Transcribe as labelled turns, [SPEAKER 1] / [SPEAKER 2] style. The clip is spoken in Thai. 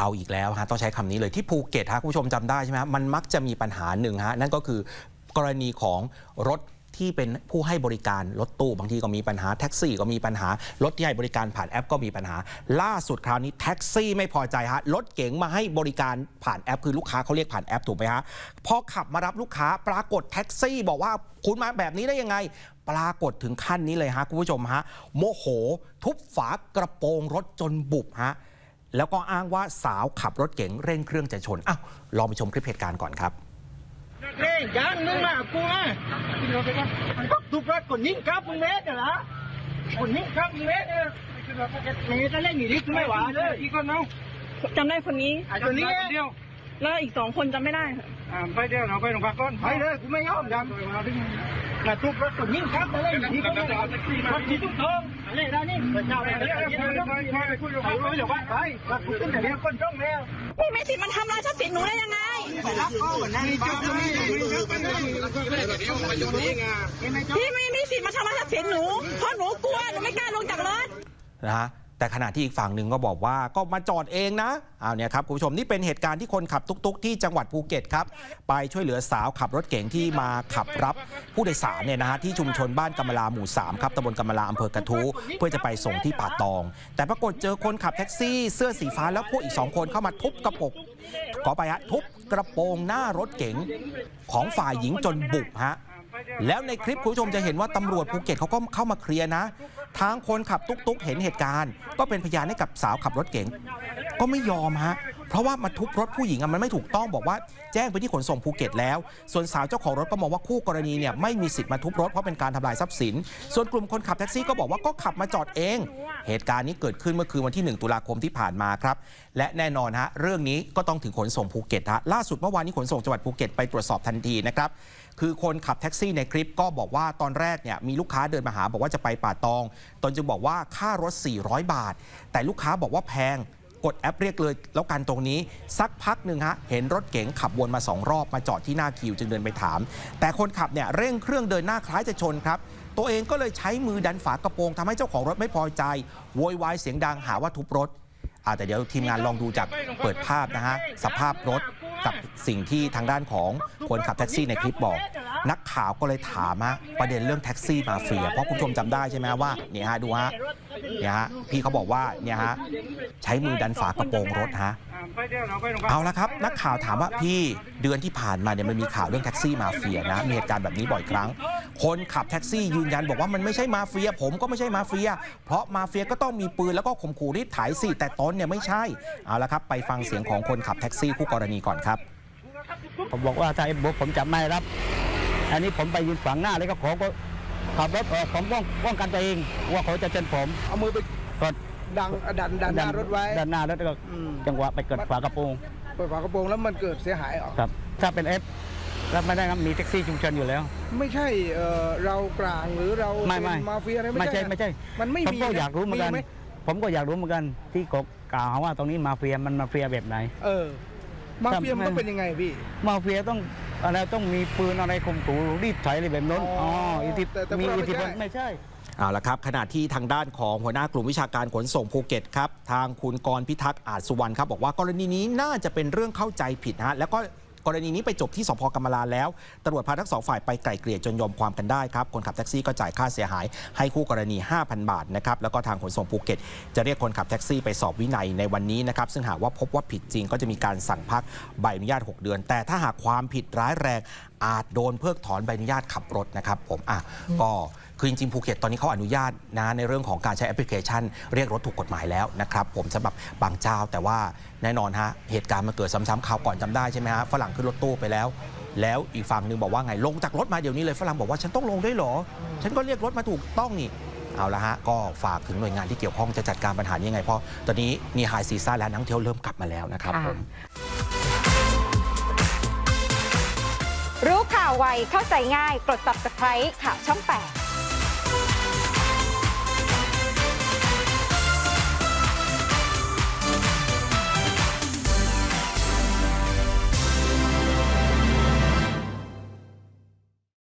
[SPEAKER 1] เอาอีกแล้วฮะต้องใช้คำนี้เลยที่ภูเก็ตฮะคุณผู้ชมจำได้ใช่ไหมฮะมันมักจะมีปัญหาหนึ่งฮะนั่นก็คือกรณีของรถที่เป็นผู้ให้บริการรถตู้บางทีก็มีปัญหาแท็กซี่ก็มีปัญหารถที่ให้บริการผ่านแอปก็มีปัญหา ล่าสุดคราวนี้แท็กซี่ไม่พอใจฮะรถเก๋งมาให้บริการผ่านแอป คือลูกค้าเขาเรียกผ่านแอปถูกไหมฮะพอขับมารับลูกค้าปรากฏแท็กซี่ บอกว่าคุณมาแบบนี้ได้ยังไง ปรากฏถึงขั้นนี้เลยฮะคุณผู้ชมฮะโมโห ทุบฝากระโปรงรถจนบุบฮะ แล้วก็อ้างว่าสาวขับรถเก๋งเร่งเครื่องจะชนอ้าวลองไปชมคลิปเหตุการณ์ก่อนครับ
[SPEAKER 2] เฮ้ยยังมึงมากูนะก็ทุบรถคนนิ่งครับมึงเมตรเหรอคนนิ่งครับมึงเมตรเออเมตรก็เล่นอยู่ดิกูไม่ไหวเลยอีกคนน้อง
[SPEAKER 3] จำได้คนนี้
[SPEAKER 2] ไอ้คนนี้
[SPEAKER 4] เดียว
[SPEAKER 3] แล้วอีกสองคนจำไม่ได้ค่ะ
[SPEAKER 4] อ่าไปเดียวเราไปโรงพักก่อน
[SPEAKER 2] ไปเลยกูไม่ยอมยัง มาทุบรถคนนิ่งครับมาเล่นอยู่ดิกูไม่ไหวรถที่ทุกทองอะไรนะนี่เจ้าอะไรเนี่ยเดี๋ยวเดี๋ยวเดี๋ยวคุยกับเขาเดี๋ยวว่าไปรถกูขึ้นแต่เดี๋ยวคนจ้องแล้ว
[SPEAKER 3] พี่ไม่สิทธิ์มันทำลายทรัพย์สินหนูได้ยังไง
[SPEAKER 2] ไปรับเขาเหมือนนั่นบ้านนี่
[SPEAKER 3] พี่ไม่มีสิทธิ์มาทำลายทรัพย์สินหนูเพราะหนูกลัวหนูไม่กล้าลงจากรถ
[SPEAKER 1] นะฮะ แต่ขณะที่อีกฝั่งหนึ่งก็บอกว่าก็มาจอดเองนะเอาเนี่ยครับคุณผู้ชมนี่เป็นเหตุการณ์ที่คนขับตุกๆ ที่จังหวัดภูเก็ตครับไปช่วยเหลือสาวขับรถเก๋งที่มาขับรับผู้โดยสารเนี่ยนะฮะที่ชุมชนบ้านกำมะลาหมู่3ครับตำบลกำมะลาอำเภอกระทู้เพื่อจะไปส่งที่ป่าตอง แต่ปรากฏเจอคนขับแท็กซี่ เสื้อสีฟ้าแล้วพวกอีกสองคนเข้ามาทุบกระปกขอไปฮะทุบกระโปรงหน้ารถเก๋งของฝ่ายหญิงจนบุบฮะ แล้วในคลิปคุณผู้ชมจะเห็นว่าตำรวจภูเก็ตเขาก็เข้ามาเคลียร์นะ ทางคนขับตุ๊กๆ เห็นเหตุการณ์ ก็เป็นพยานให้กับสาวขับรถเก๋งก็ไม่ยอมฮะ เพราะว่ามาทุบรถผู้หญิงอะมันไม่ถูกต้องบอกว่าแจ้งไปที่ขนส่งภูเก็ตแล้ว ส่วนสาวเจ้าของรถก็มองว่าคู่กรณีเนี่ยไม่มีสิทธิ์มาทุบรถเพราะเป็นการทำลายทรัพย์สิน ส่วนกลุ่มคนขับแท็กซี่ก็บอกว่าก็ขับมาจอดเอง เหตุการณ์นี้เกิดขึ้นเมื่อคืนวันที่ 1 ตุลาคมที่ผ่านมาครับ และแน่นอนฮะเรื่องนี้ก็ต้องถึงขนส่งภูเก็ตฮะล่าสุดเมื่อวานนี้ขนส่งจังหวัดภูเก็ตไปตรวจสอบทันทีนะครับคือคนขับแท็กซี่ในคลิปก็บอกว่าตอนแรกเนี่ยมีลูกค้าเดินมาหาบอกว่าจะไปป่าตอง ตนจึงบอกว่าค่ารถ 400 บาท แต่ลูกค้าบอกว่าแพง กดแอปเรียกเลยแล้วกันตรงนี้ สักพักหนึ่งฮะเห็นรถเก๋งขับวนมาสองรอบมาจอดที่หน้าคิวจึงเดินไปถาม แต่คนขับเนี่ยเร่งเครื่องเดินหน้าคล้ายจะชนครับ ตัวเองก็เลยใช้มือดันฝากระโปรงทำให้เจ้าของรถไม่พอใจโวยวายเสียงดังหาว่าทุบรถอาแต่เดี๋ยวทีมงานลองดูจากเปิดภาพนะฮะสภาพรถกับสิ่งที่ทางด้านของคนขับแท็กซี่ในคลิปบอก นักข่าวก็เลยถามฮะประเด็นเรื่องแท็กซี่มาเฟีย เพราะคุณผู้ชมจำได้ใช่ไหมว่าเนี่ยฮะดูฮะเนี่ยฮะพี่เขาบอกว่าเนี่ยฮะใช้มือดันฝากระโปรงรถฮะ
[SPEAKER 4] เอา
[SPEAKER 1] ละครับ นักข่าวถามว่าพี่เดือนที่ผ่านมาเนี่ยมันมีข่าวเรื่องแท็กซี่มาเฟียนะมีเหตุการณ์แบบนี้บ่อยครั้ง คนขับแท็กซี่ยืนยันบอกว่ามันไม่ใช่มาเฟีย ผมก็ไม่ใช่มาเฟีย เพราะมาเฟียก็ต้องมีปืนแล้วก็ข่มขู่รีดไถสิแต่ตนเนี่ยไม่ใช่เอาละครับไปฟังเสียงของคนขับแท็กซี่คู่กรณีก่อนครับ
[SPEAKER 5] ผมบอกว่าถ้าไอ้บผมจะไม่รับ อันนี้ผมไปยืนขวางหน้าแล้วก็ขอก็ ขับรถออกผมป้องป้องกันตัวเองว่าเขาจะเชนผม
[SPEAKER 2] เอามือไป
[SPEAKER 5] ก็
[SPEAKER 2] ดังดันดันหน้ารถไว้
[SPEAKER 5] ดันหน้ารถแล้วก็
[SPEAKER 2] อืม
[SPEAKER 5] จังหวะไปเกิดฝากระโปรง
[SPEAKER 2] เปิดฝากระโปรงแล้วมันเกิดเสียหายเหรอ
[SPEAKER 5] ครับ ถ้าเป็นเอฟรับไม่ได้ครับมีแท็กซี่ชุมชนอยู่แล้ว
[SPEAKER 2] ไม่ใช่เอ่อเรากลางหรือเรา
[SPEAKER 5] ไม่
[SPEAKER 2] เป็น
[SPEAKER 5] ไม่
[SPEAKER 2] มาเฟียอะไร
[SPEAKER 5] ไม่ใช่
[SPEAKER 2] นะ
[SPEAKER 5] ไม่ใช่
[SPEAKER 2] มันไม่
[SPEAKER 5] ผม
[SPEAKER 2] มี
[SPEAKER 5] ก็
[SPEAKER 2] นะ
[SPEAKER 5] อยากรู้เหมือนกัน
[SPEAKER 2] ไห
[SPEAKER 5] ผมก็อยากรู้เหมือนกันที่กกล่าวหาว่าตรงนี้มาเฟียมันมาเฟียแบบไหน
[SPEAKER 2] เออ มาเฟีย
[SPEAKER 5] ครับ
[SPEAKER 2] มันต้องเป็นยังไงพี่
[SPEAKER 5] มาเฟียต้อง อะไรต้องมีปืนอะไรข่มขู่รีดไถอะไรแบบนั้น
[SPEAKER 2] อ๋อ
[SPEAKER 5] อ๋ออิทธิ
[SPEAKER 2] แต่แต่
[SPEAKER 5] มี
[SPEAKER 2] พวกเรา
[SPEAKER 5] อิทธิพล
[SPEAKER 2] ไม่ใช่
[SPEAKER 5] ไม่ใช่
[SPEAKER 1] เอาละครับขณะที่ทางด้านของหัวหน้ากลุ่มวิชาการขนส่งภูเก็ตครับ ทางคุณกรพิทักษ์อาจสุวรรณครับ บอกว่ากรณีนี้น่าจะเป็นเรื่องเข้าใจผิดนะฮะแล้วก็ กรณีนี้ไปจบที่สพกำมะลาแล้วตำรวจพาทั้งสองฝ่ายไปไกล่เกลี่ยจนยอมความกันได้ครับ คนขับแท็กซี่ก็จ่ายค่าเสียหาย ให้คู่กรณี 5,000 บาทนะครับ แล้วก็ทางขนส่งภูเก็ต จะเรียกคนขับแท็กซี่ไปสอบวินัยในวันนี้นะครับ ซึ่งหากว่าพบว่าผิดจริงก็จะมีการสั่งพักใบอนุญาต 6 เดือน แต่ถ้าหากความผิดร้ายแรง อาจโดนเพิกถอนใบอนุญาตขับรถนะครับผมอะก็คือจริงๆภูเก็ตตอนนี้เขาอนุญาตนะในเรื่องของการใช้แอปพลิเคชัน เรียกรถถูกกฎหมายแล้วนะครับผมสำหรับบางเจ้าแต่ว่าแน่นอนฮะเหตุการณ์มันเกิดซ้ำๆข่าวก่อนจำได้ใช่ไหมฮะฝรั่งขึ้นรถตู้ไปแล้ว แล้วอีกฝั่งหนึ่งบอกว่าไงลงจากรถมาเดี๋ยวนี้เลยฝรั่งบอกว่าฉันต้องลงด้วยเหรอ ฉันก็เรียกรถมาถูกต้องนี่เอาละฮะ ก็ฝากถึงหน่วยงานที่เกี่ยวข้องจะจัดการปัญหานี้ยังไง เพราะตอนนี้มีไฮซีซั่นแล้วนักท่องเที่ยวเริ่มกลับมาแล้วนะครับผมา
[SPEAKER 6] วไวเข้าใจง่ายกด subscribe ข่าวช่อง 8